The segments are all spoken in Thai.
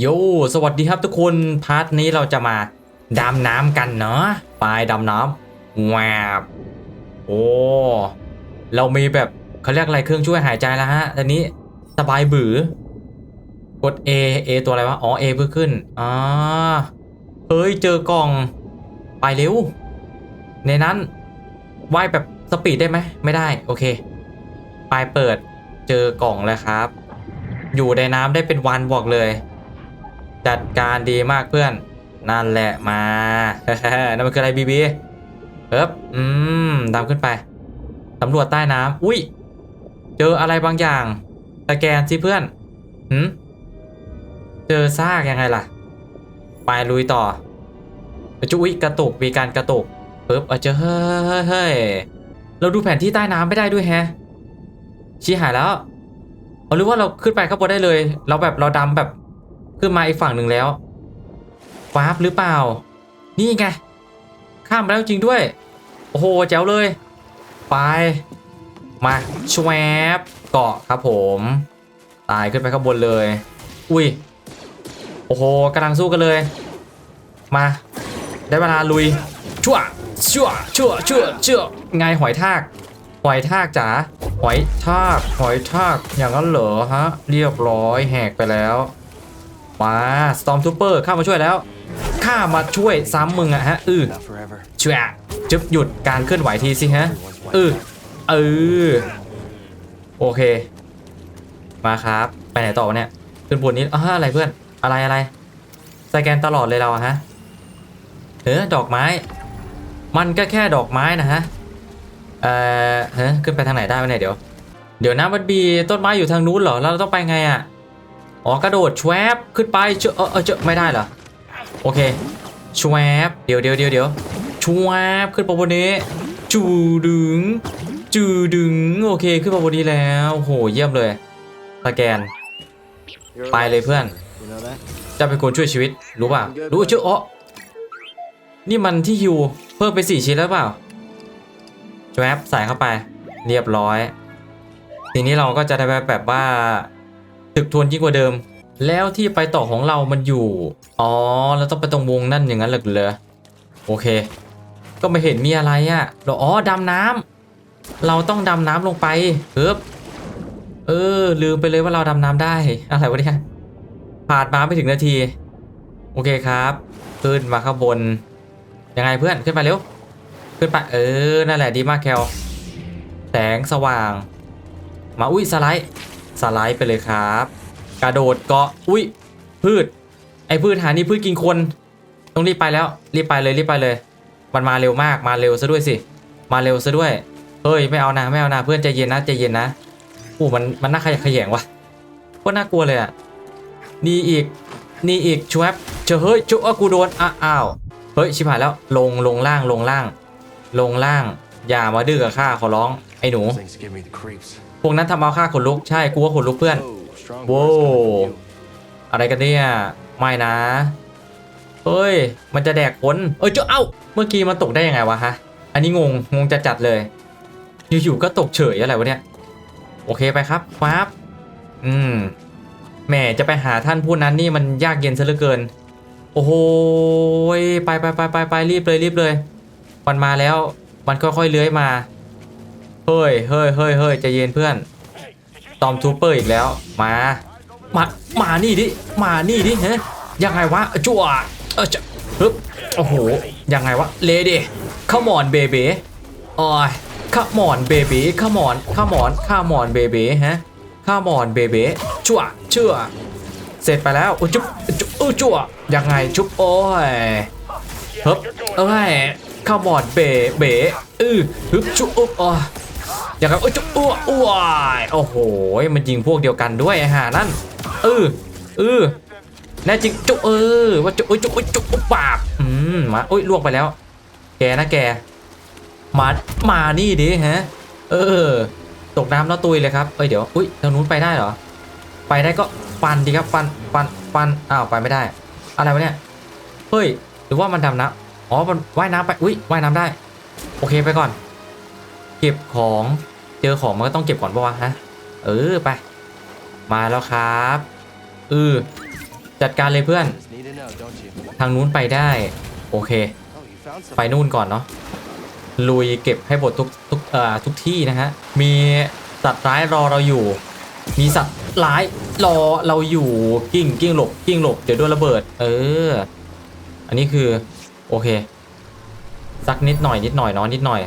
โย สวัสดีครับทุกคน พาร์ทนี้เราจะมาดำน้ำกันเนาะไปดำน้ำแวบโอ้ เรามีแบบเขาเรียกอะไรเครื่องช่วยหายใจแล้วฮะ ตอนนี้สบายบือกด A A ตัวอะไรวะ อ๋อ A เพื่อขึ้นอ่าเฮ้ย เจอกล่อง ไปเร็ว ในนั้นว่ายแบบสปีดได้ไหม ไม่ได้ โอเคไปเปิด เจอกล่องเลยครับ อยู่ในน้ำได้เป็นวันบอกเลย จัดการดีมากเพื่อน นั่นแหละมานั่นมันคืออะไรบีบีเอ๊บอืมดำขึ้นไปสำรวจใต้น้ำอุ้ย เจออะไรบางอย่าง สแกนสิเพื่อนหืมเจอซากยังไงล่ะ ไปลุยต่อจุ๊ยกระตุกมีการกระตุกปึ๊บเออเจอเฮ้ยเฮ้ยเราดูแผนที่ใต้น้ำไม่ได้ด้วยแฮะชี้หายแล้วเอาหรือว่าเราขึ้นไปข้างบนได้เลย เราแบบเราดำแบบ ขึ้นมาอีกฝั่งหนึ่งแล้วฟาบหรือเปล่า นี่ไง ข้ามมาแล้วจริงด้วย โอ้โหแจ๋วเลย ไป มาชวบเกาะครับผม ตายขึ้นไปข้างบนเลย อุ้ย โอ้โหกำลังสู้กันเลย มา ได้เวลาลุย ชั่ว ชั่ว ชั่ว ชั่ว ชั่ว ไงหอยทาก หอยทากจ๋า หอยทาก หอยทาก อย่างนั้นเหรอฮะ เรียบร้อยแหกไปแล้ว มาสตอมทูเปอร์เข้ามาช่วยแล้วข้ามาช่วยซ้ำมึงอะฮะอือ Not forever. ช่วยจึบหยุดการเคลื่อนไหวทีสิฮะเออเออโอเค มาครับ ไปไหนต่อเนี่ยขึ้นบนนี้อ้าอะไรเพื่อนอะไรอะไรสแกนตลอดเลยเราฮะเออดอกไม้ มันก็แค่ดอกไม้นะฮะเออเฮ้ยขึ้นไปทางไหนได้วะเนี่ยเดี๋ยว เดี๋ยวนะมันมีต้นไม้อยู่ทางนู้นเหรอแล้วเราต้องไปไงอะ อ๋อกระโดดชวบขึ้นไปเจอเออเออเจอไม่ได้เหรอโอเคชวบเดี๋ยวเดี๋ยวเดี๋ยวเดี๋ยวชวบขึ้นไปบนนี้จูดึงจูดึงโอเคขึ้นมาบนนี้แล้วโหเยี่ยมเลยสแกน ไปเลยเพื่อน จะเป็นคนช่วยชีวิตรู้ป่ารู้ชื่ออ๋อนี่มันที่ฮิวเพิ่มไปสี่ชิ้นแล้วเปล่าแวบใส่เข้าไป เรียบร้อย ทีนี้เราก็จะได้แบบว่า ตึกทวนยิ่งกว่าเดิม แล้วที่ไปต่อของเรามันอยู่ อ๋อเราต้องไปตรงวงนั่นอย่างนั้นเหรอเหรอโอเค ก็ไม่เห็นมีอะไรอะ่ะเราอ๋อดำน้ำเราต้องดำน้ำลงไปเอ๊บเออ ลืมไปเลยว่าเราดำน้ำได้ อะไรวะเนี่ยผ่านมาไม่ถึงนาที โอเคครับ ขึ้นมาข้างบน ยังไงเพื่อนขึ้นไปเร็ว ขึ้นไปเออ นั่นแหละดีมากแคลแสงสว่าง มาอุ้ยสไลด์ สไลด์ไปเลยครับ กระโดดเกาะอุ้ยพืช ไอ้พืชหานี่พืชกินคน ต้องรีบไปแล้ว รีบไปเลยรีบไปเลย มันมาเร็วมากมาเร็วซะด้วยสิ มาเร็วซะด้วย เฮ้ยไม่เอานะไม่เอานะเพื่อนใจเย็นนะใจเย็นนะอู้มันมันน่าขยะขยงวะโคตรน่ากลัวเลยอะนี่อีกนี่อีกชวบเจอเฮ้ยจุ๊ะกูโดนอ้าวเฮ้ยชิบหายแล้วลงลงล่างลงล่าง ลงล่าง อย่ามาดื้อกับข้าขอร้องไอ้หนู พวกนั้นทำเอาข้าขนลุก ใช่กูว่าขนลุกเพื่อน Whoa, strong Whoa. words coming from you. อะไรกันเนี่ย ไม่นะ เฮ้ย มันจะแดกคนเอ้ยเจ้าเอ้า เมื่อกี้มันตกได้ยังไงวะฮะ อันนี้งง งงจะจัดเลย อยู่ๆก็ตกเฉยอะไรวะเนี่ย โอเคไปครับปั๊บอืมแหมจะไปหาท่านผู้นั้นนี่มันยากเย็นซะเหลือเกิน โอ้โหยไปไปไปไปไปรีบเลยรีบเลย มันมาแล้ว มันค่อยๆเลื้อยมา เฮ้ยเฮ้ยเฮ้ยเฮ้ยใจเย็นเพื่อนตอมทูเปอร์อีกแล้ว มา มา มานี่ดิ มานี่ดิฮะยังไงวะจั่วเออจะฮึบโอ้โห ยังไงวะ เลดิขมอนเบเบ้โอ้ยขมอนเบเบ้ขมอนขมอนขมอนเบเบ้ฮะขมอนเบเบ้จั่วเชื่อ เสร็จไปแล้วอุ๊ยจุ๊บจุ๊บเออจั่วยังไงจุ๊บโอ้ยฮึบเอ้ยขมอนเบเบ้เออฮึบจุ๊บอุ๊บอ๋ อย่างไรโอ้ยจุ๊อ้วอ้วยโอ้โห มันยิงพวกเดียวกันด้วยไอ้ห่านั่นเออเออแน่จริงจุ๊เออว่าจุ๊โอ้ยจุ๊โอ้ยจุ๊อุ๊บปากอืมมาโอ้ยล่วงไปแล้ว แกนะแก มามานี่ดิฮะ เออ ตกน้ำแล้วตุยเลยครับเอ้ยเดี๋ยวอุ้ยทางนู้นไปได้เหรอ ไปได้ก็ฟันดีครับฟันฟันฟันอ้าวไปไม่ได้ อะไรวะเนี่ยเฮ้ยหรือว่ามันดำน้ำอ๋อมันว่ายน้ำไปอุ้ยว่ายน้ำได้ โอเคไปก่อน เก็บของเจอของมันก็ต้องเก็บก่อนปะวะฮะเออไป มาแล้วครับเออจัดการเลยเพื่อน ทางนู้นไปได้ โอเค ไปนู่นก่อนเนาะลุยเก็บให้หมดทุกทุกเอ่อทุกที่นะฮะมีสัตว์ร้ายรอเราอยู่ มีสัตว์ร้ายรอเราอยู่กิ้งกิ้งหลบกิ้งหลบเดี๋ยวโดนระเบิด เออ อันนี้คือโอเคสักนิดหน่อยนิดหน่อยเนาะนิดหน่อย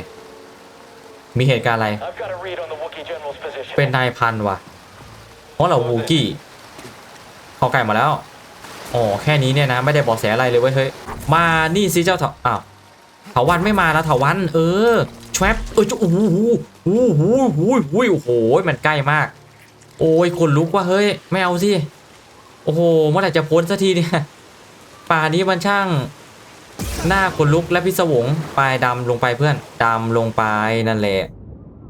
มีเหตุการณ์อะไร I've got a read on the Wookiee General's position. เป็นนายพันว่ะเพราะเราวูกี้เขาไก่มาแล้วอ๋อแค่นี้เนี่ยนะ ไม่ได้บอกแสอะไรเลยเว้ยเฮ้ยมานี่สิเจ้าเถาอ้าวเถาวันไม่มาแล้วเถาวัน เออแชปเออจะโอ้โหโอ้โหโอ้โหโอ้โหโอ้โหมันใกล้มาก โอ้ยคนลุกว่ะเฮ้ยไม่เอาสิโอ้โหเมื่อไหร่จะพ้นสักทีเนี่ยป่านี้มันช่าง หน้าคนลุกและพิศวงปลายดำลงไปเพื่อนดำลงไปนั่นแหละ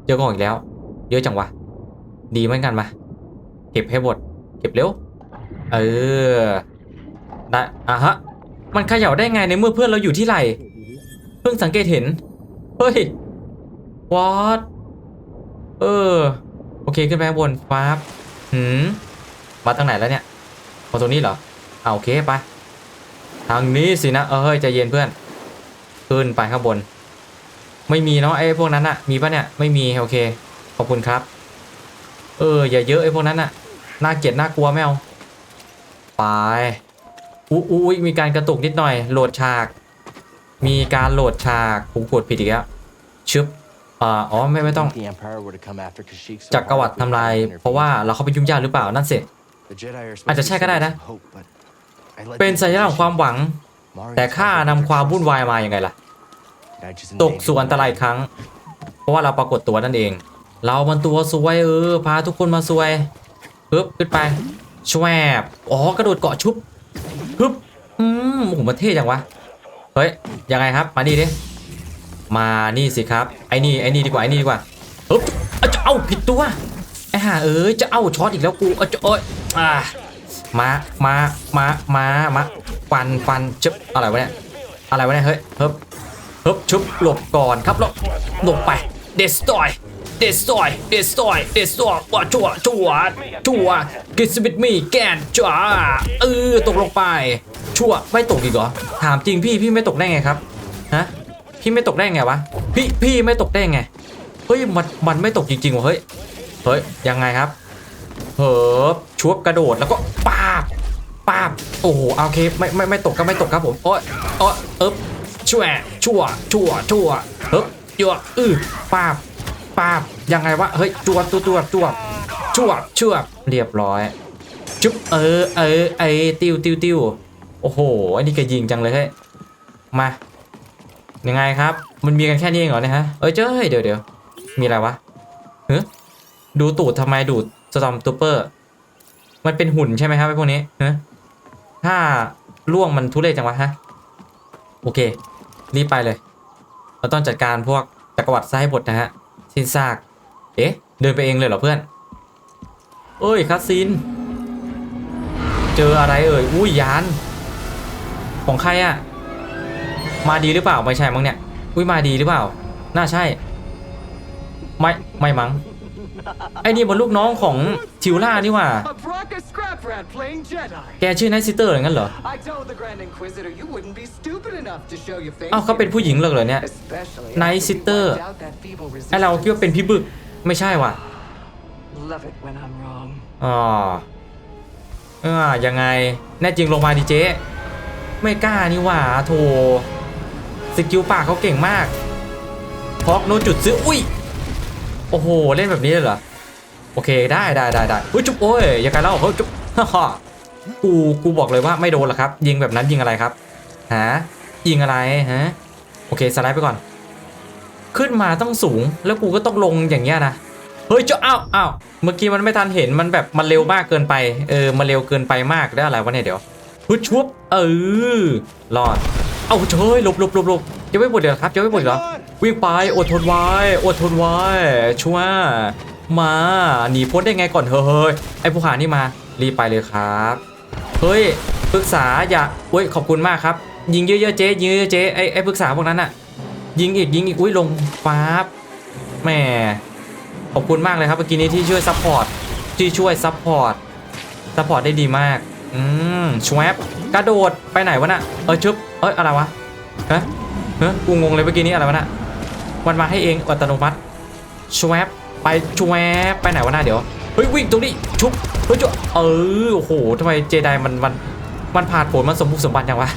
เจอของอีกแล้ว เยอะจังวะ ดีเหมือนกันมาเก็บให้หมดเก็บเร็ว เออได้อะฮะ มันเขย่าได้ไงในเมื่อเพื่อนเราอยู่ที่ไหลเพิ่งสังเกตเห็น เฮ้ยวอตเออ โอเคขึ้นไปบนฟ้าบหืมมาทางไหนแล้วเนี่ยมาตรงนี้เหรออ่าโอเคไป ทางนี้สินะ เออเฮ้ยใจเย็นเพื่อน ขึ้นไปข้างบน ไม่มีเนาะไอ้พวกนั้นอะมีปะเนี่ยไม่มีโอเค ขอบคุณครับ เออ อย่าเยอะไอ้พวกนั้นอะน่าเกลียดน่ากลัวไม่เอาไปอุ๊ยอุ๊ยมีการกระตุกนิดหน่อย โหลดฉาก มีการโหลดฉากผมกดผิดอีกแล้วชึบอ่าอ๋อไม่ไม่ต้อง จักรวรรดิทำลายเพราะว่าเราเข้าไปยุ่งยากหรือเปล่านั่นสิอาจจะใช่ก็ได้นะ เป็น them สัญลักษณ์ของความหวัง Mari แต่ข้า tells นำ us ความ that วุ่นวายมาอย่างไงล่ะ I just ตก invaded สู่อันตรายอีกครั้ง เพราะว่าเราปรากฏตัวนั่นเอง เรามันตัวซวยเออพาทุกคนมาซวยปึ๊บขึ้นไปชวบอ๋อกระโดดเกาะชุบปึ๊บอืมโอ้โหมันเท่จังวะเฮ้ยยังไงครับมานี่ดิมานี่สิครับไอ้นี่ไอ้นี่ดีกว่าไอ้นี่ดีกว่าปึ๊บเอาจะเอาผิดตัวไอ้ห่าเอ้ยจะเอาช็อตอีกแล้วกูเอาจะเอ้ยอ่า มามามามามาฟันฟันจึ๊บอะไรวะเนี่ยอะไรวะเนี่ยเฮ้ยเฮ้ยฮึบชุบหลบก่อนครับหลบหลบไป destroy destroy destroy destroy ว่าจั่วจั่วจั่วกิสบิดมีแกนจ้าเออตกลงไป ชั่วไม่ตกอีกเหรอถามจริงพี่พี่ไม่ตกได้ไงครับฮะพี่ไม่ตกได้ไงวะพี่พี่ไม่ตกได้ไงเฮ้ยมันมันไม่ตกจริงๆวะเฮ้ยเฮ้ยยังไงครับ เฮิบชุบกระโดดแล้วก็ปาบปาบโอ้โหโอเคไม่ไม่ไม่ตกก็ไม่ตกครับผมโอ้ยโอ้ยเอ๊บชั่วชั่วชั่วชั่วเฮ้ยยั่วอื้อปาบปาบยังไงวะเฮ้ยจวดตัวตัวจวดชั่วชั่วเรียบร้อยจุ๊บเออเออไอติวติวติวโอ้โหอันนี้ก็ยิงจังเลยเฮ้ยมายังไงครับ มันมีกันแค่นี้เองเหรอเนี่ยฮะเอ้ยเจ้ยเดี๋ยวเดี๋ยวมีอะไรวะเฮ้ดูตูดทำไมดูด สตอมตูเปอร์ มันเป็นหุ่นใช่ไหมครับไอ้พวกนี้ฮ้ยถ้าล่วงมันทุเรศจังวะฮะ โอเค รีบไปเลย เราต้องจัดการพวกจักรวรรดิไส้บทนะฮะ สิ้นซาก เอ๊ะ เดินไปเองเลยเหรอเพื่อน เอ้ยคัสซิน เจออะไรเอ่ย อุ้ยยาน ของใครอะมาดีหรือเปล่า ไม่ใช่มั้งเนี่ย อุ้ยมาดีหรือเปล่า น่าใช่ ไม่ ไม่มั้ง ไอ้นี่มันลูกน้องของทิวล่านี่หว่า A Bracca scrap rat playing Jedi. แกชื่อไนซิเตอร์อย่างนั้นเหรอ I told the Grand Inquisitor you wouldn't be stupid enough to show your face. อ้าวเขาเป็นผู้หญิงเลยเหรอเนี่ย Especially Night after we Sitter. wiped out that feeble ไอเราคิด resistance. ว่าเป็นพี่บึกไม่ใช่ว่ะ Love it when I'm wrong. อ๋อเออยังไง แน่จริงลงมาดิเจ๊ไม่กล้านี่หว่าโถสกิลปากเขาเก่งมากพอกโนจุดซื้ออุ้ยโอ้โห เล่นแบบนี้เลยเหรอ โอเค ได้ได้ได้ได้อุ้ยจุ๊บโอ้ยอย่ากันเล่าเขาจุ๊บฮ่าฮ่ากู กูบอกเลยว่าไม่โดนหรอกครับ ยิงแบบนั้นยิงอะไรครับ ฮะ ยิงอะไรฮะ โอเค สไลด์ไปก่อน ขึ้นมาต้องสูง แล้วกูก็ต้องลงอย่างเงี้ยนะ เฮ้ยเจ้าอ้าวอ้าวเมื่อกี้มันไม่ทันเห็น มันแบบ มันเร็วมากเกินไป เออ มันเร็วเกินไปมากได้อะไรวะเนี่ยเดี๋ยวฮึชุบเออ รอด เอาเฉยหลบหลบหลบหลบจะไม่หมดเหรอครับ จะไม่หมดเหรอ วิ่งไปอดทนไว้อดทนไว้ชัวร์มาหนีพ้นได้ไงก่อนเฮ้ยไอ้ผู้หานี่มา รีบไปเลยครับ เฮ้ยปรึกษาอย่าเฮ้ยขอบคุณมากครับ ยิงเยอะๆเจ๊ยิงเยอะๆเจ๊ไอ้ไอ้ปรึกษาพวกนั้นอะยิงอีกยิงอีกอุ้ยลงฟ้าบแหม่ขอบคุณมากเลยครับเมื่อกี้นี้ที่ช่วยซัพพอร์ตที่ช่วยซัพพอร์ตซัพพอร์ตได้ดีมากออืมชวบกระโดดไปไหนวะน่ะเออชึบเอ้ยอะไรวะฮะฮะกูงงเลยเมื่อกี้นี้อะไรวะน่ะ มันมาให้เองอัตโนมัติชวบไปชวบไปไหนวะหน่ะเดี๋ยวเฮ้ยวิ่งตรงนี้ชุบเฮ้ยจุเออโอ้โหทำไมเจไดมันมันมันผ่านผลมันสมบุกสมบันยังวะ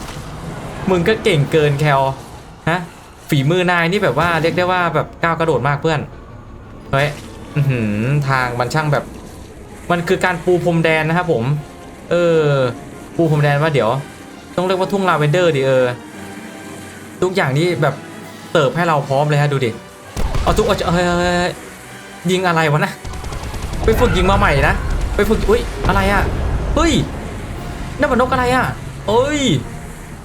มึงก็เก่งเกินแคลฮะฝีมือนายนี่แบบว่าเรียกได้ว่าแบบก้าวกระโดดมากเพื่อนเฮ้ยอื้อหือทางมันช่างแบบ มันคือการปูพรมแดนนะครับผม เออ ปูพรมแดนว่าเดี๋ยว ต้องเรียกว่าทุ่งลาเวนเดอร์ดิเออทุกอย่างนี้แบบ เติบให้เราพร้อมเลยฮะดูดิ เอาทุกเอาเฮ้ยเฮ้ยเฮ้ยยิงอะไรวะนะ ไปฝึกยิงมาใหม่นะ ไปฝึก อุ้ย อะไรอะ เฮ้ยนั่นมันนกอะไรอะ เอ้ย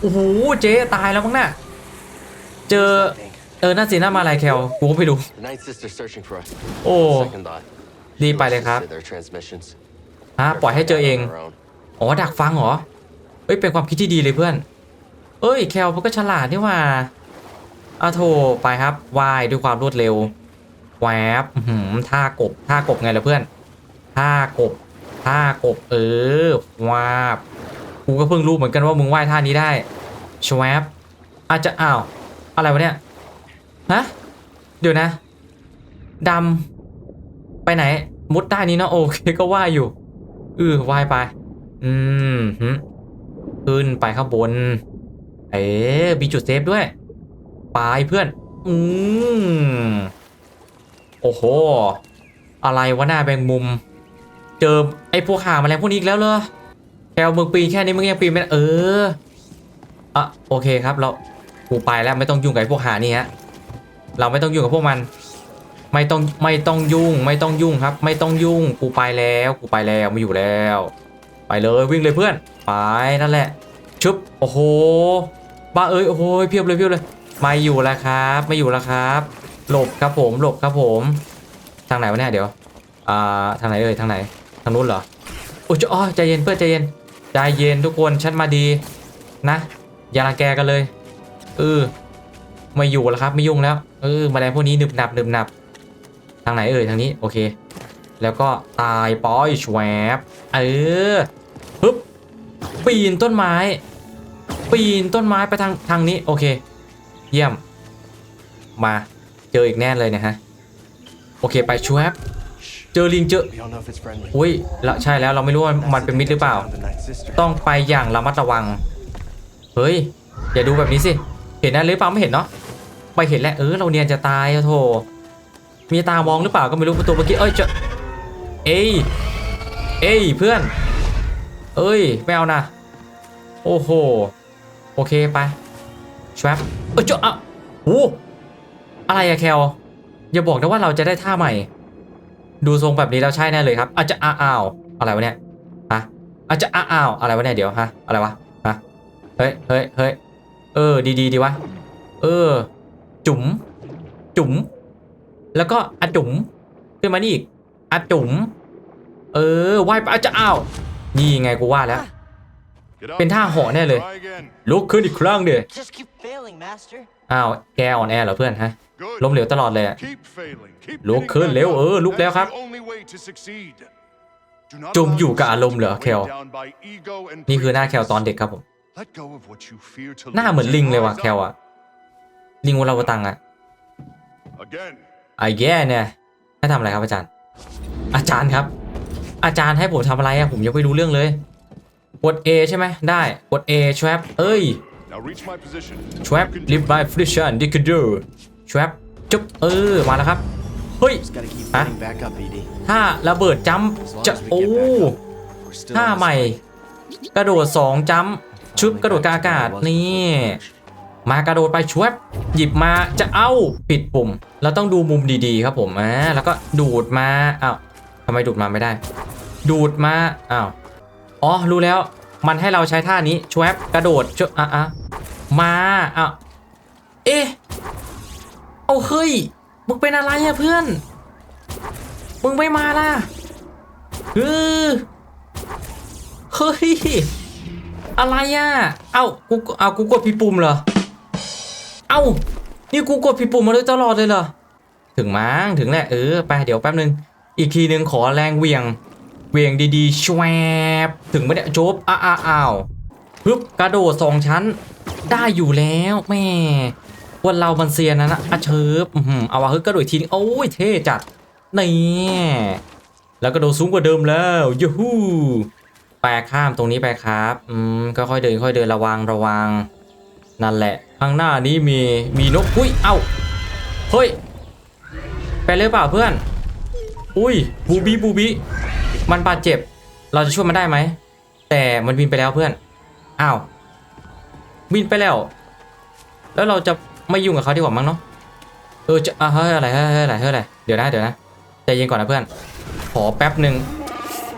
โอ้โห เจ๊ตายแล้วมั้งน่ะ เจอ Think. เออน่าสิน่ามาอะไรแคลกูก็ไปดู The Night Sister's searching for us. โอ้ Second thought. รีบไปเลยครับ To their transmissions. อะปล่อยให้เจอเอง On our own. อ๋อ ดักฟังเหรอ เอ้ย เป็นความคิดที่ดีเลยเพื่อน เอ้ย แคลมันก็ฉลาดนี่หว่า อาโถไปครับว่ายด้วยความรวดเร็วแวบหืมท่ากบท่ากบไงล่ะเพื่อนท่ากบท่ากบเออวาบกูก็เพิ่งรู้เหมือนกันว่ามึงว่ายท่านี้ได้ชวบอาจจะอ้าวอะไรวะเนี่ยฮะเดี๋ยวนะดำไปไหน มุดใต้นี้เนอะโอเคก็ว่ายอยู่เออว่ายไป อืมขึ้นไปข้างบน เอ๊ะมีจุดเซฟด้วย ไปเพื่อน อืมโอ้โห อะไรวะหน้าแบงมุม เจอไอ้พวกหาแมลงพวกนี้อีกแล้วเหรอแคลมึงปีนแค่นี้มึงยังปีนไม่เอออะโอเคครับเรากูไปแล้วไม่ต้องยุ่งกับไอ้พวกหานี่ฮะเราไม่ต้องยุ่งกับพวกมัน ไม่ต้องไม่ต้องยุ่ง ไม่ต้องยุ่งครับ ไม่ต้องยุ่งกูไปแล้วกูไปแล้วไม่อยู่แล้ว ไปเลยวิ่งเลยเพื่อน ไปนั่นแหละชึบโอ้โหบ้าเอ้ยโอ้โหเพียบเลยเพียบเลย ไม่อยู่แล้วครับ ไม่อยู่แล้วครับ หลบครับผมหลบครับผม ทางไหนวะเนี่ยเดี๋ยวอ่าทางไหนเอ่ยทางไหนทางนู้นเหรอโอ้ยอ๋อใจเย็นเพื่อนใจเย็นใจเย็นทุกคนฉันมาดีนะอย่ารังแกกันเลยเออไม่อยู่แล้วครับไม่ยุ่งแล้วเออมาแมลงพวกนี้หนึบหนับหนึบหนับ ทางไหนเอ่ยทางนี้โอเค แล้วก็ตายปอยชวบเออปึ๊บปีนต้นไม้ ปีนต้นไม้ไปทางทางนี้โอเค เยี่ยม มาเจออีกแน่เลยนะฮะ โอเคไปชวบ Shh. เจอลิงเจออุ้ยแล้วใช่แล้วเราไม่รู้ว่ามันเป็นมิตรหรือเปล่า ต้องไปอย่างระมัดระวัง เฮ้ย อย่าดูแบบนี้สิ เห็นนะหรือเปล่าไม่เห็นเนาะไปเห็นแล้วเออเราเนียนจะตายอะโถมีตามองหรือเปล่าก็ไม่รู้ประตูเมื่อกี้เอ้ยเจะเอ้ยเอ้ยเพื่อน เอ้ยไม่เอานะโอ้โห โอเคไป ชวบเอ้ยเจ้าอะโอ้อะไรอะแคลอย่าบอกนะว่าเราจะได้ท่าใหม่ ดูทรงแบบนี้แล้วใช่แน่เลยครับ อาจจะอ้าวอะไรวะเนี่ยฮะอาจจะอ้าวอะไรวะเนี่ยเดี๋ยวฮะอะไรวะฮะเฮ้ยเฮ้ยเฮ้ยเออ ดีดีดีวะเออ จุ๋มจุ๋มแล้วก็อาจุ๋มขึ้นมานี่อีกอาจุ๋มเออว่ายไปอาจจะอ้าวนี่ไงกูว่าแล้ว เป็นท่าเหาะแน่เลย ลุกขึ้นอีกครั้งเดีย Just keep failing, Master. อ้าวแกอ่อนแอเหรอเพื่อนฮะล้ล้มมเหเหลลววตตลลออดดเลเลยยอะลุลุกกขึ้ขึ้นนเร็เร็ววเอเอออลุลุกกแล้แล้ววคครัรับบจมอยู่กับอารมณ์เหรอแคลนี่นี่คืคืออหหน้าน้าแคแคลลตตออนนเด็เด็กกคครัรับบผผมมหน้าเหมือนลิงเลยว่ะแคลอะลิงวลาวตังอะไอ้แย่เนี่ยให้ทำอะไรครับอาจารย์ อาจารย์ครับ อาจารย์ให้ผมทำอะไรอะผมยังไม่รู้เรื่องเลย กด A ใช่ไหมได้กด A trap เอ้ย trap live by friction d i c k d o trap จุ๊บเออมาแล้วครับ เฮ้ย Just gotta keep Huh? getting back up, ED. ถ้าระเบิดจัมป์ As long จะ as we โอ้ get back up, we're still ท่า in this ใหม่ fight. กระโดด 2จัมป์ชุบกระโดดกลางอากาศนี่มากระโดดไปชวบหยิบมาจะเอาปิดปุ่ม เราต้องดูมุมดีๆ ครับผมอ่าแล้วก็ดูดมาอ้าวทำไมดูดมาไม่ได้ ดูดมาอ้าว อ๋อ รู้แล้ว มันให้เราใช้ท่านี้ชวบกระโดดชวอะอะมาอ้าวเอ๊ะเอาเฮ้ย มึงเป็นอะไรอะเพื่อน มึงไม่มาล่ะเออเฮ้ย อะไรอะเอ้า กู เอา กูกดผิดปุ่มเหรอ เอ้า นี่กูกดผิดปุ่มมาเลยตลอดเลยเหรอ ถึงมั้ง ถึงแหละ เออ ไป เดี๋ยวแป๊บนึง อีกทีนึงขอแรงเวียง เวียงดีๆชวบถึงไม่ได้จบอ้าอ้าอ้าวปึ๊บกระโดดสองชั้น ได้อยู่แล้วแม่วันเรามันเซียนนะนะอาเชิบอื้อหือเอาวะเฮ้ยกระโดดทีนึงโอ้ยเท่จัดนี่แล้วกระโดดสูงกว่าเดิมแล้วยูฮูแปลข้ามตรงนี้ไปครับอืมค่อยๆเดินค่อยเดินระวังระวัง นั่นแหละข้างหน้านี้มีมีนกอุ้ยเอ้าเฮ้ยไปเลยเปล่าเพื่อน อุ้ยบูบี้บูบี้ มันบาดเจ็บ เราจะช่วยมันได้ไหม แต่มันบินไปแล้วเพื่อน อ้าว บินไปแล้ว แล้วเราจะไม่ยุ่งกับเขาดีกว่ามั้งเนาะ เออจะอะเฮ้ยอะไรเฮ้ยเฮ้ยอะไรเฮ้ยอะไร เดี๋ยวนะเดี๋ยวนะใจเย็นก่อนนะเพื่อน ขอแป๊บหนึ่ง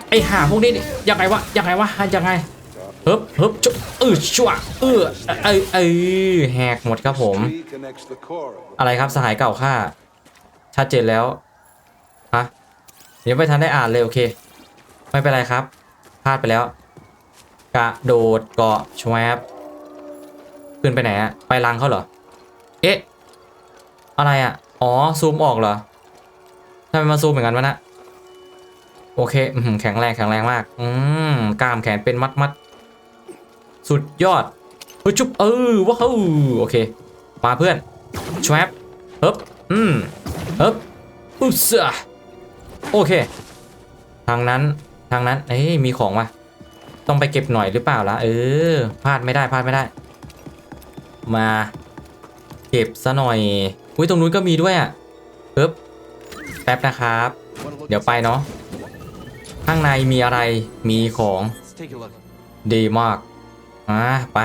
ไอ้ห่าพวกนี้ยังไงวะยังไงวะยังไงเฮ้บเฮ้บจุ๊บเออชั่วเออเออเออแหกหมดครับผม อะไรครับสหายเก่าข้าชัดเจนแล้วฮะเดี๋ยวไม่ทันได้อ่านเลยโอเค ไม่เป็นไรครับ พลาดไปแล้ว กระโดดเกาะชวบขึ้นไปไหนอะไปรังเขาเหรอ เอ๊ะ อะไรอะอ๋อ ซูมออกเหรอทำไมมาซูมเหมือนกันวะนะโอเคแข็งแรงแข็งแรงมาก อืมกล้ามแขนเป็นมัดมัดสุดยอดเฮ้ยจุ๊บเออว้าวโอเค มาเพื่อนชวบเฮ้บอืมเฮ้บอุ๊สอะโอเค ทางนั้น ทางนั้น เอ้ยมีของว่ะ ต้องไปเก็บหน่อยหรือเปล่าล่ะ เออ พลาดไม่ได้พลาดไม่ได้ มา เก็บซะหน่อยอุ้ยตรงนู้นก็มีด้วยอะปึ๊บแป๊บนะครับ เดี๋ยวไปเนาะ ข้างในมีอะไร มีของดีมาก อะไป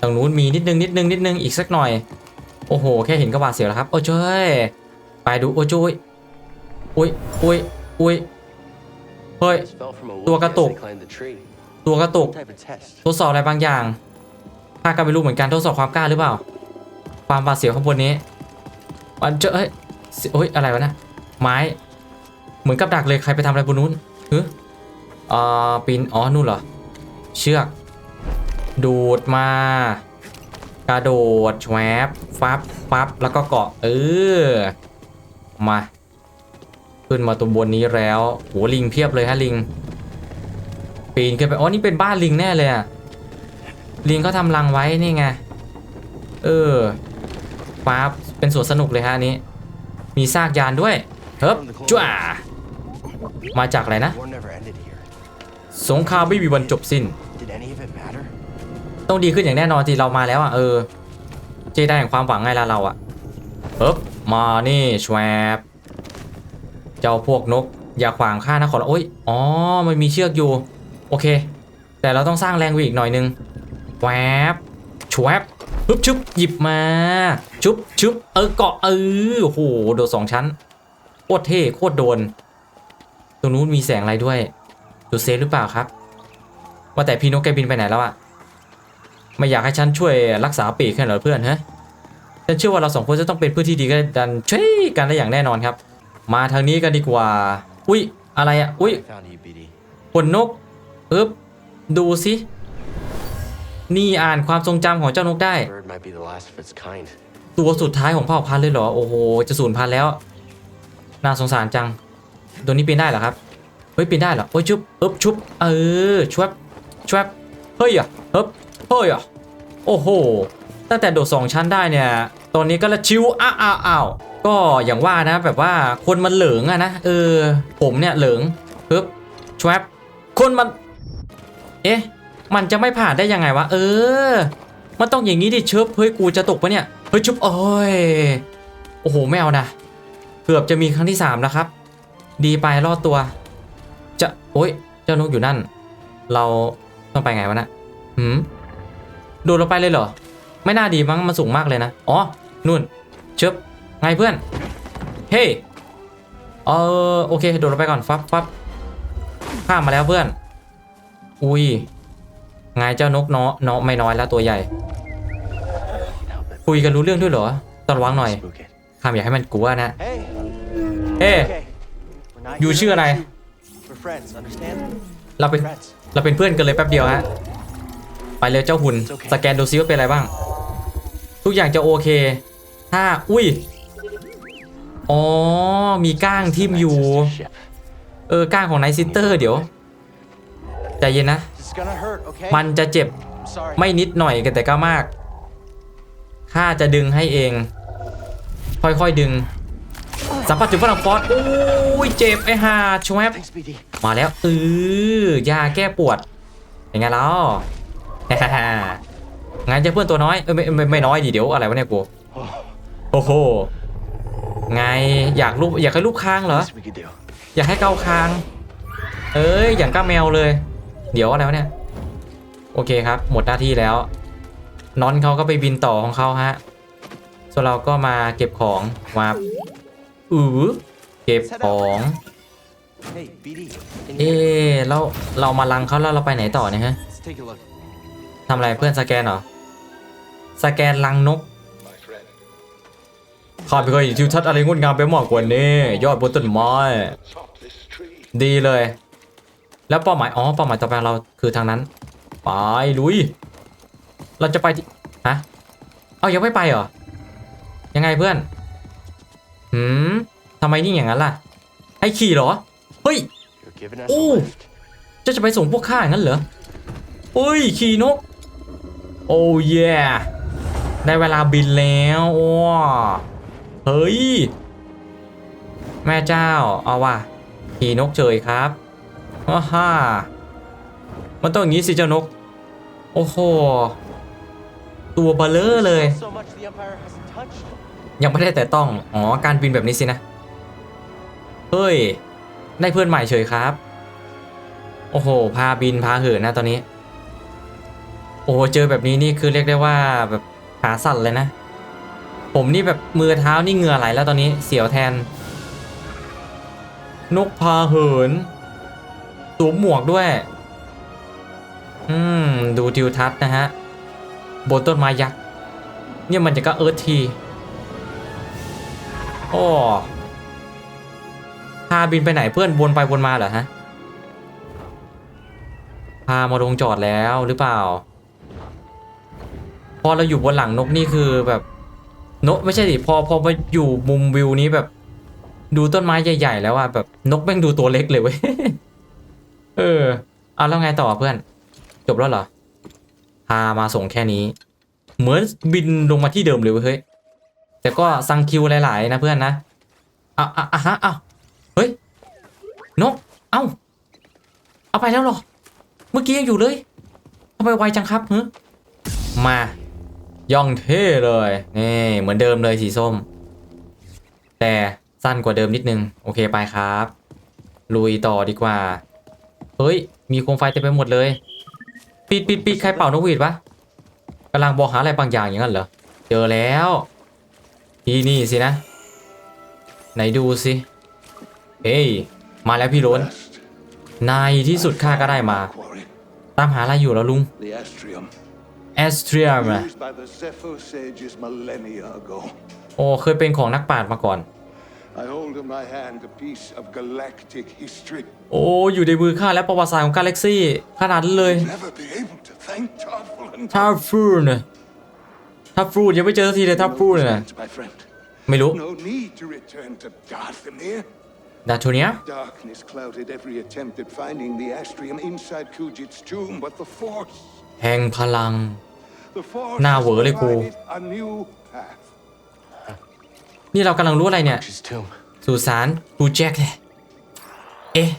ตรงนู้นมีนิดนึงนิดนึงนิดนึงอีกสักหน่อย โอ้โห แค่เห็นก็หวาดเสียวแล้วครับ โอ้จ้ยไปดูโอ้จ้ยอุ้ยอุ้ยอุ้ย เฮ้ย This fell from a Tua Wookiee as katuk. they climbed the tree. ตัวกระตุก ทดสอบอะไรบางอย่างข้าก็ไม่รู้เหมือนกันทดสอบความกล้าหรือเปล่า ความบาดเสียวข้างบนนี้มันเจอเฮ้ยเสียเฮ้ยอะไรวะนะไม้ เหมือนกับดักเลยใครไปทำอะไรบนนู้นเฮ้ยอ่าปีนอ๋อนู่นเหรอ เชือก ดูดมากระโดดแชวบฟับฟับแล้วก็เกาะเออมา ขึ้นมาตัวบนนี้แล้วโหลิงเพียบเลยฮะลิง ปีนขึ้นไปอ๋อนี่เป็นบ้านลิงแน่เลยอะลิงเขาทำรังไว้นี่ไงเออฟ้าบเป็นสวนสนุกเลยฮะนี้มีซากยานด้วยเฮ้บจ้ามาจากอะไรนะ สงครามไม่มีวันจบสิ้น ต้องดีขึ้นอย่างแน่นอนที่เรามาแล้วอะเออเจได้แห่งความหวังไงล่ะเราอะเอ๊บมานี่ชวบ เจ้าพวกนก อย่าขวางข้านะขอละโอ้ยอ๋อมันมีเชือกอยู่ โอเค แต่เราต้องสร้างแรงไว้อีกหน่อยนึงแวบชวบปึ๊บชุบหยิบมา ชุบชุบเออเกาะเออโหโดดสองชั้นโคตรเท่โคตรโดน ตรงนู้นมีแสงอะไรด้วยดูเซฟหรือเปล่าครับ ว่าแต่พี่นกแกบินไปไหนแล้วอะไม่อยากให้ฉันช่วยรักษาปีกแค่เหรอเพื่อนฮะฉันเชื่อว่าเราสองคนจะต้องเป็นเพื่อนที่ดีกันดันช่วยกันได้อย่างแน่นอนครับ มาทางนี้กันดีกว่า อุ้ยอะไรอะ อุ้ยขนนกอึ๊บดูสิ นี่อ่านความทรงจำของเจ้านกได้ ตัวสุดท้ายของเผ่าพันธุ์เลยเหรอ โอ้โห จะสูญพันธุ์แล้ว น่าสงสารจัง ตัวนี้ปีนได้เหรอครับ เฮ้ยปีนได้เหรอ โอ้ยชุบอึ๊บชุบ เออชวบชวบเฮ้ยอะเฮ้บเฮ้ยอะ โอ้โห ตั้งแต่โดดสองชั้นได้เนี่ย ตอนนี้ก็ละชิวอ้าวอ้าวก็อย่างว่านะแบบว่าคนมันเหลิงอะนะเออ ผมเนี่ยเหลิงปึ๊บชวบคนมัน เอ๊ะมันจะไม่ผ่านได้ยังไงวะเออ มันต้องอย่างนี้ดิเชิบเฮ้ยกูจะตกปะเนี่ยเฮ้ยชุบโอ้ยโอ้โหไม่เอานะเกือบจะมีครั้งที่สามแล้วครับ ดีไปรอดตัว จะโอ้ยเจ้านกอยู่นั่น เราต้องไปไงวะนะหืมโดดลงไปเลยเหรอ ไม่น่าดีมั้งมันสูงมากเลยนะ อ๋อ นู่นเชิบไงเพื่อน เฮ้ยเออโอเคโดดลงไปก่อนฟับฟับข้ามมาแล้วเพื่อน อุ้ยไงเจ้านกเนาะเนาะไม่น้อยแล้วตัวใหญ่ คุยกันรู้เรื่องด้วยเหรอต้องระวังหน่อยข้ามอยากให้มันกลัวนะเฮ้ Okay. We're not อยู่ชื่ออะไรเราเป็นเราเป็นเพื่อนกันเลยแป๊บเดียวฮะไปเลยเจ้าหุ่นสแกนดูซิว่าเป็นอะไรบ้าง ทุกอย่างจะโอเค ถ้าอุ้ย อ๋อ มีก้างทิ่มอยู่ Access to ship. เอออ ก้างของไนซิสเตอร์เดี๋ยวใจเย็นนะ This is gonna hurt, okay? มันจะเจ็บ I'm sorry. ไม่นิดหน่อยแต่ก็มาก ข้าจะดึงให้เอง ค่อยๆดึง สัมผัสถึงพลังฟอสโอ้ยเจ็บไอ้ห่าชวบ Thanks, BD. มาแล้วเออยาแก้ปวดยังไงแล้วงั้นจะเพื่อนตัวน้อยเอ้ยไม่ไม่ไม่น้อยดิเดี๋ยวอะไรวะเนี่ยกู โอ้โห ไงอยากรูปอยากให้รูปค้างเหรอ อยากให้เกาคาง เอ้ยอย่างก้าแมวเลย เดี๋ยวอะไรวะเนี่ย โอเคครับ หมดหน้าที่แล้ว นอนเขาก็ไปบินต่อของเขาฮะ ส่วนเราก็มาเก็บของมาอือเก็บของเอ๊แล้วเรามาลังเขาแล้วเราไปไหนต่อเนี่ยฮะทำอะไรเพื่อนสแกนเหรอ สแกนลังนก ข้าไม่เคยเห็นทิวทัศน์อะไรงดงามไปมากกว่านี้ ยอดบนต้นไม้ ดีเลย แล้วเป้าหมาย อ๋อ เป้าหมายต่อไปเราคือทางนั้น ไปลุย เราจะไปที่ฮะ เอายังไม่ไปเหรอ ยังไงเพื่อน หืมทำไมนี่อย่างนั้นล่ะ ให้ขี่เหรอ เฮ้ย You're giving us Ooh. a lift. จะจะไปส่งพวกข้าอย่างนั้นเหรอเฮ้ย ขี่นก โอ้ยได้เวลาบินแล้วอ้อ เฮ้ย แม่เจ้า เอาว่ะขี่นกเฉยครับว้าฮ่ามันต้องอย่างนี้สิเจ้านก โอ้โห ตัวเบลเลอร์เลย ยังไม่ได้แต่ต้อง อ๋อ การบินแบบนี้สินะ เฮ้ย ได้เพื่อนใหม่เฉยครับ โอ้โห พาบินพาเหินนะตอนนี้ โอ้เจอแบบนี้นี่คือเรียกได้ว่าแบบขาสั่นเลยนะ ผมนี่แบบมือเท้านี่เหงื่อไหลแล้วตอนนี้เสียวแทน นกพาเหินสวมหมวกด้วย อืม ดูทิวทัศน์นะฮะ บนต้นไม้ยักษ์ เนี่ยมันจะก็เอิร์ธที โอ้พาบินไปไหนเพื่อนวนไปวนมาเหรอฮะ พามาลงจอดแล้วหรือเปล่า พอเราอยู่บนหลังนกนี่คือแบบ นกไม่ใช่ดิพอพอมาอยู่มุมวิวนี้แบบ ดูต้นไม้ใหญ่ ๆ แล้วอะแบบนกแม่งดูตัวเล็กเลยเว้ยเออเอาแล้วไงต่อเพื่อน จบแล้วเหรอพามาส่งแค่นี้ เหมือนบินลงมาที่เดิมเลยเว้ยเฮ้ยแต่ก็สังคิวหลาย ๆ นะเพื่อนนะอะอะอะฮะอ้าวเฮ้ยนก เอ้าเอาไปแล้วเหรอ เมื่อกี้ยังอยู่เลยทำไมไวจังครับเฮ้มา ย่องเท่เลย นี่เหมือนเดิมเลยสีส้ม แต่สั้นกว่าเดิมนิดนึง โอเคไปครับ ลุยต่อดีกว่า เฮ้ย มีโคมไฟเต็มไปหมดเลย ปิดปิดปิดใครเป่านกหวีดปะกำลังบอกหาอะไรบางอย่างอย่างนั้นเหรอ เจอแล้ว ที่นี่สินะ ไหนดูสิ เฮ้ย มาแล้วพี่โรนในที่สุดข้าก็ได้มา ตามหาอะไรอยู่แล้วลุง แอสเทรียม used by the Zepho sages millennia ago. โอ้เคยเป็นของนักปราชญ์มาก่อน I hold in my hand a piece of galactic history. โอ้ อยู่ในมือข้าและประวัติศาสตร์ของกาแล็กซี่ขนาดนั้นเลย Never be able to thank Tarful and ทัฟฟูนทัฟฟูนยังไม่เจอสักทีเลยทัฟฟูนน่ะ my friend. ไม่รู้ No need to return to Darthamir. ดาทูเนีย Darkness clouded every attempt at finding the Astrium inside Kujit's tomb, but the Force, แห่งพลัง the Force Nah, has vừa lấy cô. provided a new path. นี่เรากำลังรู้อะไรเนี่ย สุสานกูแจ็คเลยเอ๊ะ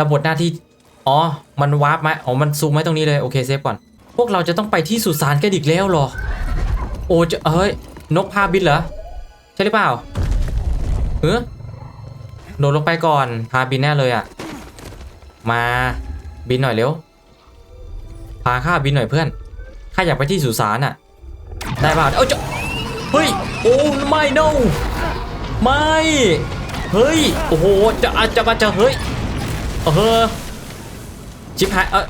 ระบบหน้าที่ อ๋อ มันวาร์ปไหมอ๋อ มันซูมไว้ตรงนี้เลย โอเคเซฟก่อน พวกเราจะต้องไปที่สุสานกันอีกแล้วหรอ โอ้จะเฮ้ย นกพาบินเหรอ ใช่หรือเปล่าเออโดดลงไปก่อน พาบินแน่เลยอะมาบินหน่อยเร็ว พาข้าบินหน่อยเพื่อน ข้าอยากไปที่สุสานอะได้ป่ะเอ้าจะเฮ้ย โอ้ไม่ no ไม่ เฮ้ย โอ้โห จะอาจจะมาจะเฮ้ย เออชิบหายเออ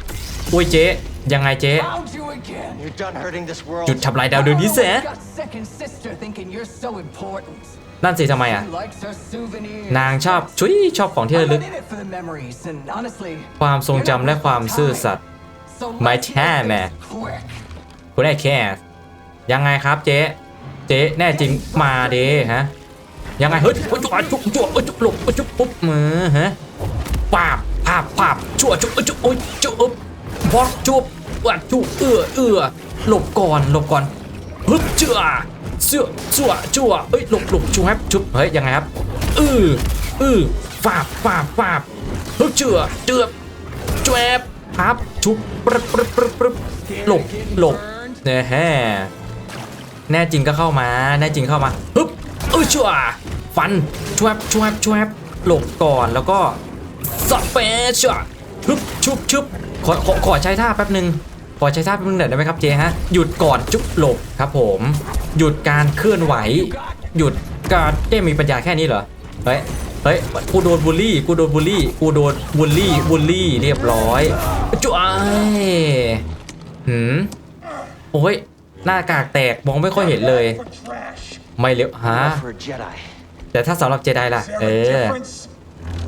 อุ้ยเจ๊ ยังไงเจ๊ Found you again. You're done hurting this world. จุดทำลายดาวเดือนนี้แส Got second sister thinking you're so important. นั่นสิทำไมอะ She likes her souvenirs. นางชอบชุยชอบของที่ I'm ระลึก not in it for the memories, and honestly, ความทรงจำและความซื่อสัตย์ so ไคุณได้แค่ยังไงครับเจ๊ เจ๊แน่จริงมาเด้ฮะ ยังไงเฮ้ยโอ้ยจุ๊บจุ๊บจุ๊บจุ๊บหลบจุ๊บปุ๊บมือฮะปาบปาบปาบชั่วจุ๊บจุ๊บโอ้ยจุ๊บบอสจุ๊บวัดจุ๊บเอื้อเอื้อหลบก่อนหลบก่อนฮึบเจือเสือจั่วจั่วเอ้ยหลบหลบจุ๊บจุ๊บเฮ้ยยังไงครับอืออือปาบปาบปาบฮึบเจือเจือบจวบพับชุบปรึบปรึบปรึบปรึบหลบหลบ เนี่ยแฮแน่จริงก็เข้ามา แน่จริงเข้ามาฮึบเออชัวฟันชวบชวบชวบหลบก่อนแล้วก็สเปเชียฮึบชุบชุบขอขอขอใช้ท่าแป๊บหนึ่งขอใช้ท่าแป๊บนึงหน่อยได้ไหมครับเจฮะหยุดก่อนจุ๊บหลบครับผม หยุดการเคลื่อนไหว หยุดการเจ๊มีปัญญาแค่นี้เหรอเฮ้ยเฮ้ยกูโดนบูลลี่กูโดนบูลลี่กูโดนบูลลี่บูลลี่เรียบร้อยจุ๊ยหืม โอ้ยหน้ากากแตกมองไม่ค่อยเห็นเลย ไม่เร็วฮะแต่ถ้าสำหรับเจไดล่ะ เออ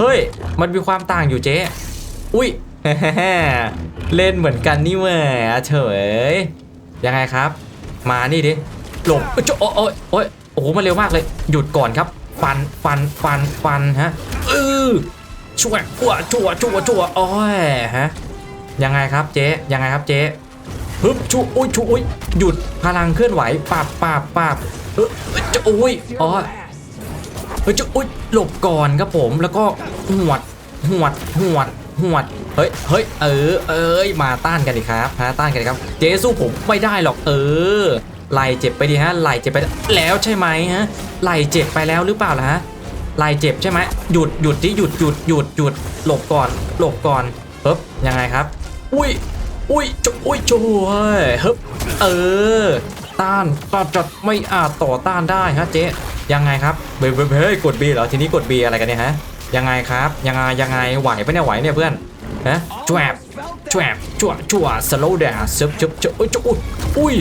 เฮ้ย มันมีความต่างอยู่เจ๊ อุ้ย เล่นเหมือนกันนี่แหม่เฉย ยังไงครับ มานี่ดิ หลบเอ้ยโจ๊ะโอ้ยโอ้ยโอ้โหมันเร็วมากเลย หยุดก่อนครับ ฟัน ฟัน ฟัน ฟันฮะ เออช่วยอัวจั่วจั่วจั่วโอ้ยฮะ ยังไงครับเจ๊ ยังไงครับเจ๊ ฮึบชูอุ้ยชูอุ้ยหยุดพลังเคลื่อนไหวปาบปาบปาบเออเอจะอุ้ยอ๋อเฮ้ยจะอุ้ยหลบก่อนครับผมแล้วก็หวดหวดหวดหวดเฮ้ยเฮ้ยเออเอ้ยมาต้านกันดิครับฮะต้านกันดิครับเจสู้ผมไม่ได้หรอกเออไหลเจ็บไปดิฮะไหลเจ็บไปแล้วใช่ไหมฮะไหลเจ็บไปแล้วหรือเปล่าล่ะฮะไหลเจ็บใช่ไหมหยุดหยุดที่หยุดหยุดหยุดหยุดหลบก่อนหลบก่อนเฮ้ยยังไงครับ อุ้ย อุ้ยจุอุ้ยจุ้ยฮ้ยเออ ต้านต้านจัดไม่อาจต่อต้านได้ฮะเจ๊ยังไงครับเฮ้ยเฮ้ยเฮ้ยกด B เหรอทีนี้กด B อะไรกันเนี่ยฮะยังไงครับยังไงยังไงไหวปะเนี่ยไหวเนี่ยเพื่อนฮะจวบจวบจั่วจั่วสโลว์ดาวซึบซึบซึบอุ้ยจุอุ้ยอุ้ย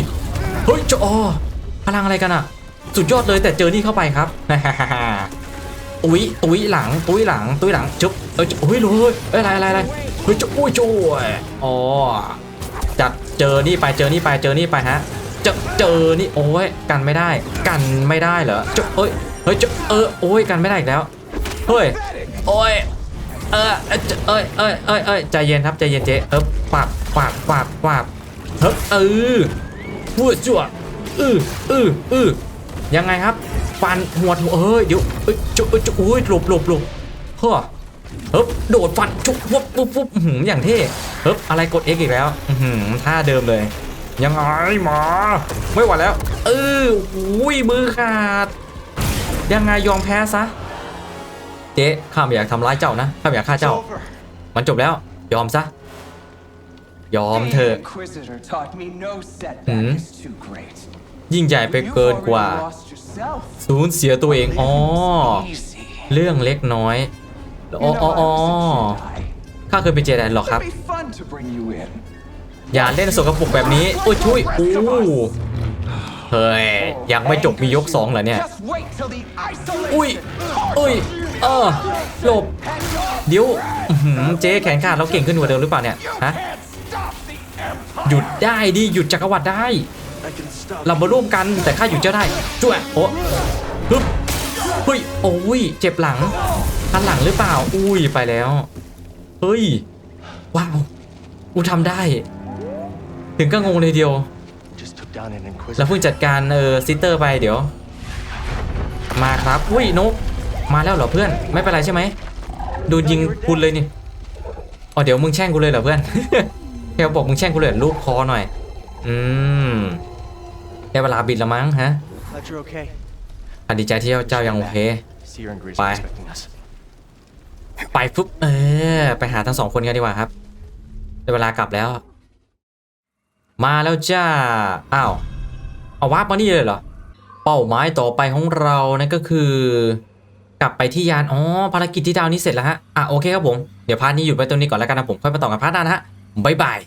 เฮ้ยจอพลังอะไรกันอะสุดยอดเลยแต่เจอนี่เข้าไปครับ ตุ้ยตุ้ยหลังตุ้ยหลังตุ้ยหลังจุ๊บเอ้ยจุ๊บเฮ้ยเลยเอ้ยอะไรอะไรอะไรเฮ้ยจุ๊บอุ้ยจุ๊ยอ๋อจัดเจอนี่ไปเจอนี่ไปเจอนี่ไปฮะเจอเจอนี่โอ้ยกันไม่ได้ กันไม่ได้เหรอจุ๊บเอ้ยเฮ้ยจุ๊บเออโอ้ยกันไม่ได้อีกแล้วเฮ้ยโอ้ยเออเอ้ยเอ้ยเอ้ยเอ้ยเอ้ยใจเย็นครับใจเย็นเจ๊เออปาดปาดปาดปาดเฮ้ยเออพูดจั่วอืออืออือยังไงครับ ฟันหัวหัวเฮ้ยเดี๋ยวเอ้ยจุ๊บเอ้ยจุ๊บอุ้ยหลบหลบหลบเฮ้อเฮ้ยโดดฟันจุ๊บวุบวุบวุบอื้อหืออย่างเท่เฮ้ยอะไรกด X อีกแล้วอื้อหือท่าเดิมเลย ยังไงหมาไม่ไหวแล้ว เอออุ้ยมือขาด ยังไงยอมแพ้ซะ เจ๊ข้าไม่อยากทำร้ายเจ้านะข้าไม่อยากฆ่า It's เจ้า over. มันจบแล้ว ยอมซะยอมเถอะ The Inquisitor taught me no setback Hmm? is too great. ยิ่งใหญ่ไป You've เกินกว่า already lost yourself. สูญเสียตัวเองอ๋อ Easy. เรื่องเล็กน้อย You อ๋อ know อ๋อ I อ๋อ was a Jedi. ข้าเคยเป็นเจไดหรอกครับ It'd be fun to bring you in. อย่าเล่นสกปรกแบบนี้โอ้ยช่วยอู้เฮ้ยยังไม่จบมียกสองเหรอเนี่ย Just wait till the isolation. อุ้ยอุ้ยเออหลบ เดี๋ยวอื้อหือเจ๊แขนขาดแล้วเก่งขึ้นกว่าเดิมหรือเปล่าเนี่ยฮะหยุดได้ดิหยุดจักรวรรดิได้ I can stop. เรามาร่วมกันแต่ข้าหยุดเจ้าได้จ้วยโอ้ฮึบเฮ้ยโอ้ยเจ็บหลังทันหลังหรือเปล่า อุ้ยไปแล้ว เฮ้ย ว้าวกูทำได้ ถึงก็งงเลยเดียว Just took down an แล้วเพิ่งจัดการเออซิสเตอร์ไปเดี๋ยว มาครับอุ้ยนกมาแล้วเหรอเพื่อน ไม่เป็นไรใช่ไหมโดนยิงคุณเลยนี่อ๋อเดี๋ยวมึงแช่งกูเลยเหรอเพื่อนแค่บอกมึงแช่งกูเลยรอลูกคอหน่อย อืม เวลาบินและมั้งฮะ Glad you're okay. อะดีใจที่เจ้ายังโอเค See you're in Greece Bye. expecting us. ไปปุ๊บเออ ไปหาทั้งสองคนกันดีกว่าครับได้เวลากลับแล้ว มาแล้วจ้า อ้าว เอาวาร์ปมานี่เลยเหรอ เป้าหมายต่อไปของเรานั่นก็คือ กลับไปที่ยาน อ๋อ ภารกิจที่ดาวนี้เสร็จแล้วฮะ อะโอเคครับผม เดี๋ยวพาร์ทนี้หยุดไว้ตรงนี้ก่อนแล้วกันนะผม ค่อยมาต่อกันพาร์ทหน้านะฮะ บ๊ายบาย